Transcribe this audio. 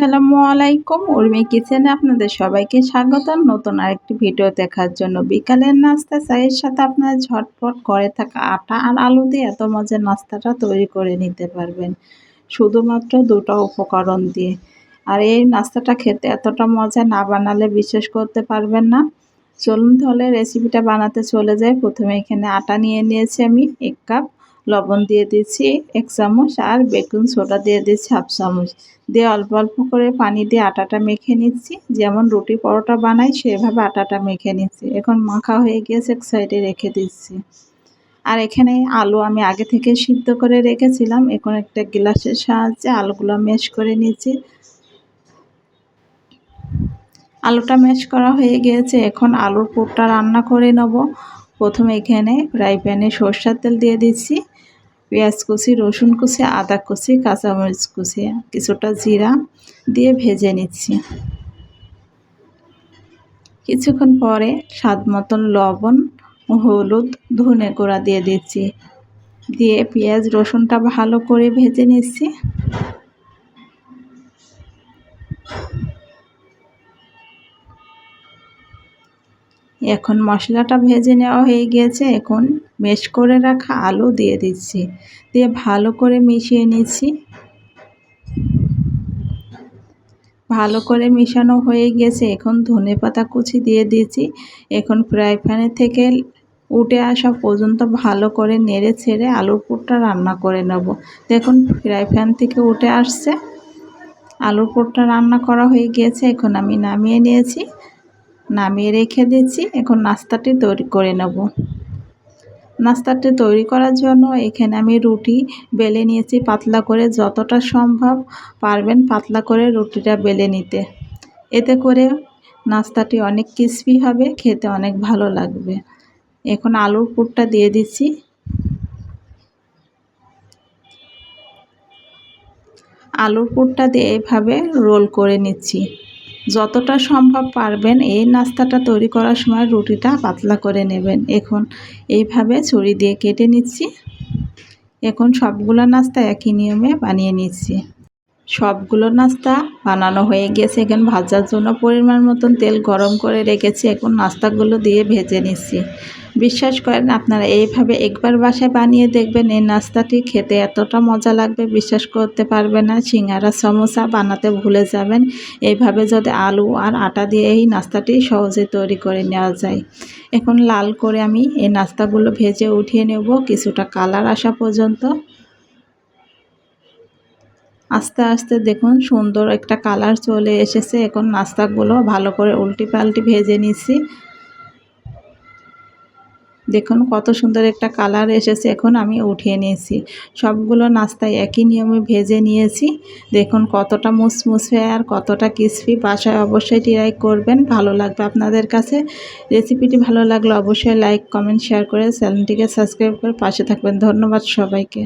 আসসালামু আলাইকুম। উর্মি কিচেনে আপনাদের সবাইকে স্বাগতম। নতুন আরেকটি ভিডিও দেখার জন্য বিকালের নাস্তা চায়ের সাথে আপনারা ঝটপট করে থাকা আটা আর আলু দিয়ে এত মজার নাস্তাটা তৈরি করে নিতে পারবেন। শুধুমাত্র দুটো উপকরণ দিয়ে। আর এই নাস্তাটা খেতে এতটা মজা না বানালে বিশ্বাস করতে পারবেন না। চলুন তাহলে রেসিপিটা বানাতে চলে যাই। প্রথমে এখানে আটা নিয়ে নিয়েছি আমি, এক কাপ। লবণ দিয়ে দিচ্ছি এক চামচ, আর বেকিং সোডা দিয়ে দিচ্ছি হাফ চামচ। দিয়ে অল্প অল্প করে পানি দিয়ে আটাটা মেখে নিচ্ছি। যেমন রুটি পরোটা বানাই, সেভাবে আটাটা মেখে নিচ্ছি। এখন মাখা হয়ে গিয়েছে, এক সাইডে রেখে দিচ্ছি। আর এখানে আলু আমি আগে থেকে সিদ্ধ করে রেখেছিলাম। এখন একটা গ্লাসের সাহায্যে আলুগুলো মেশ করে নিচ্ছি। আলুটা ম্যাশ করা হয়ে গিয়েছে। এখন আলুর পুরটা রান্না করে নেব। প্রথমে এখানে ফ্রাই প্যানে সর্ষার তেল দিয়ে দিচ্ছি। পেঁয়াজ কুচি, রসুন কুচি, আদা কুচি, কাঁচামরিচ কুচি, কিছুটা জিরা দিয়ে ভেজে নিচ্ছি। কিছুক্ষণ পরে স্বাদ মতন লবণ হলুদ ধনে গুঁড়া দিয়ে দিচ্ছি। দিয়ে পেঁয়াজ রসুনটা ভালো করে ভেজে নিচ্ছি। এখন মশলাটা ভেজে নেওয়া হয়ে গিয়েছে। এখন মেশ করে রাখা আলু দিয়ে দিচ্ছি। দিয়ে ভালো করে মিশিয়ে নিচ্ছি। ভালো করে মিশানো হয়ে গেছে এখন ধনে পাতা কুচি দিয়ে দিয়েছি এখন ফ্রাই প্যানে থেকে উঠে আসা পর্যন্ত ভালো করে নেড়ে ছেড়ে আলুর পুরটা রান্না করে নেব। দেখুন, ফ্রাই প্যান থেকে উঠে আসছে। আলুর পুরটা রান্না করা হয়ে গিয়েছে। এখন আমি নামিয়ে নিয়েছি। নামিয়ে রেখে দিচ্ছি। এখন নাস্তাটি তৈরি করে নেব। নাস্তাটি তৈরি করার জন্য এখানে আমি রুটি বেলে নিয়েছি পাতলা করে। যতটা সম্ভব পারবেন পাতলা করে রুটিটা বেলে নিতে। এতে করে নাস্তাটি অনেক ক্রিসপি হবে, খেতে অনেক ভালো লাগবে। এখন আলুর পুরটা দিয়ে দিচ্ছি। আলুর পুরটা দিয়ে এভাবে রোল করে নিচ্ছি। যতটা সম্ভব পারবেন এই নাস্তাটা তৈরি করার সময় রুটিটা পাতলা করে নেবেন। এখন এইভাবে ছুরি দিয়ে কেটে নিচ্ছি। এখন সবগুলো নাস্তা একই নিয়মে বানিয়ে নিচ্ছি। সবগুলো নাস্তা বানানো হয়ে গেছে। এখন ভাজার জন্য পরিমাণ মতন তেল গরম করে রেখেছি। এখন নাস্তাগুলো দিয়ে ভেজে নিচ্ছি। বিশ্বাস করেন, আপনারা এইভাবে একবার বাসায় বানিয়ে দেখবেন এই নাস্তাটি খেতে এতটা মজা লাগবে, বিশ্বাস করতে পারবে না। সিঙ্গারা, সমোসা বানাতে ভুলে যাবেন। এইভাবে যদি আলু আর আটা দিয়ে এই নাস্তাটি সহজে তৈরি করে নেওয়া যায়। এখন লাল করে আমি এই নাস্তাগুলো ভেজে উঠিয়ে নেব। কিছুটা কালার আসা পর্যন্ত আস্তে আস্তে দেখুন সুন্দর একটা কালার চলে এসেছে। এখন নাস্তাগুলো ভালো করে উল্টি পাল্টি ভেজে নিচ্ছি। দেখুন কত সুন্দর একটা কালার এসেছে এখন আমি উঠিয়ে নিয়েছি। সবগুলো নাস্তায় একই নিয়মে ভেজে নিয়েছি। দেখুন কতটা মুসমুসে আর কতটা ক্রিসপি। বাসায় অবশ্যই ট্রাই করবেন, ভালো লাগবে আপনাদের কাছে। রেসিপিটি ভালো লাগলে অবশ্যই লাইক, কমেন্ট, শেয়ার করে চ্যানেলটিকে সাবস্ক্রাইব করে পাশে থাকবেন। ধন্যবাদ সবাইকে।